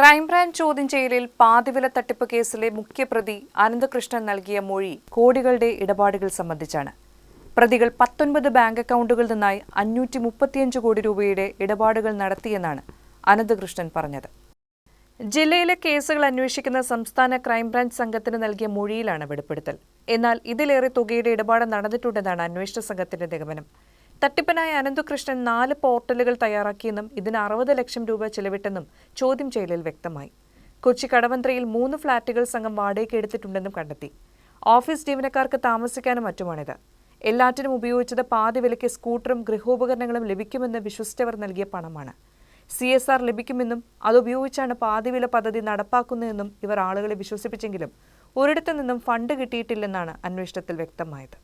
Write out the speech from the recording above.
Crime branch ചോദ്യം ചെയ്യലിൽ പാതിവില തട്ടിപ്പ് കേസിലെ മുഖ്യപ്രതി അനന്തകൃഷ്ണൻ നൽകിയ മൊഴി കോടികളുടെ ഇടപാടുകൾ സംബന്ധിച്ചാണ്. പ്രതികൾ പത്തൊൻപത് ബാങ്ക് അക്കൗണ്ടുകളിൽ നിന്നായി അഞ്ഞൂറ്റി മുപ്പത്തിയഞ്ച് കോടി രൂപയുടെ ഇടപാടുകൾ നടത്തിയെന്നാണ് അനന്തകൃഷ്ണൻ പറഞ്ഞത്. ജില്ലയിലെ കേസുകൾ അന്വേഷിക്കുന്ന സംസ്ഥാന ക്രൈംബ്രാഞ്ച് സംഘത്തിന് നൽകിയ മൊഴിയിലാണ് വെളിപ്പെടുത്തൽ. എന്നാൽ ഇതിലേറെ തുകയുടെ ഇടപാട് നടന്നിട്ടുണ്ടെന്നാണ് അന്വേഷണ സംഘത്തിന്റെ നിഗമനം. തട്ടിപ്പിനായി അനന്തകൃഷ്ണൻ നാല് പോർട്ടലുകൾ തയ്യാറാക്കിയെന്നും ഇതിന് അറുപത് ലക്ഷം രൂപ ചെലവിട്ടെന്നും ചോദ്യം ചെയ്യലിൽ വ്യക്തമായി. കൊച്ചി കടവന്ത്രയിൽ മൂന്ന് ഫ്ളാറ്റുകൾ സംഘം വാടകയ്ക്ക് എടുത്തിട്ടുണ്ടെന്നും കണ്ടെത്തി. ഓഫീസ് ജീവനക്കാർക്ക് താമസിക്കാനും മറ്റുമാണിത്. എല്ലാറ്റിനും ഉപയോഗിച്ചത് പാതി വിലയ്ക്ക് സ്കൂട്ടറും ഗൃഹോപകരണങ്ങളും ലഭിക്കുമെന്ന് വിശ്വസിച്ചവർ നൽകിയ പണമാണ്. സി എസ് ആർ ലഭിക്കുമെന്നും അതുപയോഗിച്ചാണ് പാതി വില പദ്ധതി നടപ്പാക്കുന്നതെന്നും ഇവർ ആളുകളെ വിശ്വസിപ്പിച്ചെങ്കിലും ഒരിടത്തു നിന്നും ഫണ്ട് കിട്ടിയിട്ടില്ലെന്നാണ് അന്വേഷണത്തിൽ വ്യക്തമായത്.